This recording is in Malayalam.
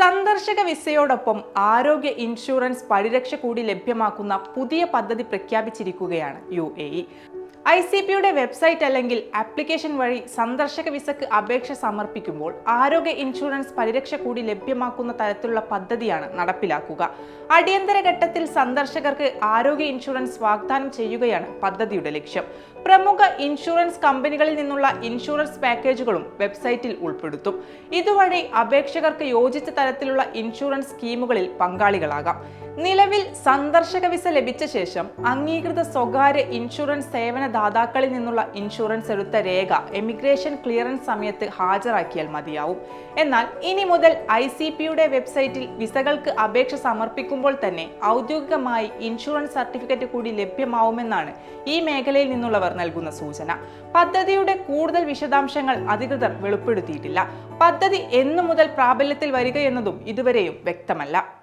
സന്ദർശക വിസയോടൊപ്പം ആരോഗ്യ ഇൻഷുറൻസ് പരിരക്ഷ കൂടി ലഭ്യമാക്കുന്ന പുതിയ പദ്ധതി പ്രഖ്യാപിച്ചിരിക്കുകയാണ് യു ഐ സി പിയുടെ വെബ്സൈറ്റ് അല്ലെങ്കിൽ ആപ്ലിക്കേഷൻ വഴി സന്ദർശക വിസക്ക് അപേക്ഷ സമർപ്പിക്കുമ്പോൾ ആരോഗ്യ ഇൻഷുറൻസ് പരിരക്ഷ കൂടി ലഭ്യമാക്കുന്ന തരത്തിലുള്ള പദ്ധതിയാണ് നടപ്പിലാക്കുക. അടിയന്തര ഘട്ടത്തിൽ സന്ദർശകർക്ക് ആരോഗ്യ ഇൻഷുറൻസ് വാഗ്ദാനം ചെയ്യുകയാണ് പദ്ധതിയുടെ ലക്ഷ്യം. പ്രമുഖ ഇൻഷുറൻസ് കമ്പനികളിൽ നിന്നുള്ള ഇൻഷുറൻസ് പാക്കേജുകളും വെബ്സൈറ്റിൽ ഉൾപ്പെടുത്തും. ഇതുവഴി അപേക്ഷകർക്ക് യോജിച്ച തരത്തിലുള്ള ഇൻഷുറൻസ് സ്കീമുകളിൽ പങ്കാളികളാകാം. നിലവിൽ സന്ദർശക വിസ ലഭിച്ച ശേഷം അംഗീകൃത സ്വകാര്യ ഇൻഷുറൻസ് സേവന ദാതാക്കളിൽ നിന്നുള്ള ഇൻഷുറൻസ് എടുത്ത രേഖ എമിഗ്രേഷൻ ക്ലിയറൻസ് സമയത്ത് ഹാജരാക്കിയാൽ മതിയാവും. എന്നാൽ ഇനി മുതൽ ഐ സി പിയുടെ വെബ്സൈറ്റിൽ വിസകൾക്ക് അപേക്ഷ സമർപ്പിക്കുമ്പോൾ തന്നെ ഔദ്യോഗികമായി ഇൻഷുറൻസ് സർട്ടിഫിക്കറ്റ് കൂടി ലഭ്യമാവുമെന്നാണ് ഈ മേഖലയിൽ നിന്നുള്ളവർ നൽകുന്ന സൂചന. പദ്ധതിയുടെ കൂടുതൽ വിശദാംശങ്ങൾ അധികൃതർ വെളിപ്പെടുത്തിയിട്ടില്ല. പദ്ധതി എന്നു മുതൽ പ്രാബല്യത്തിൽ വരികയെന്നതും ഇതുവരെയും വ്യക്തമല്ല.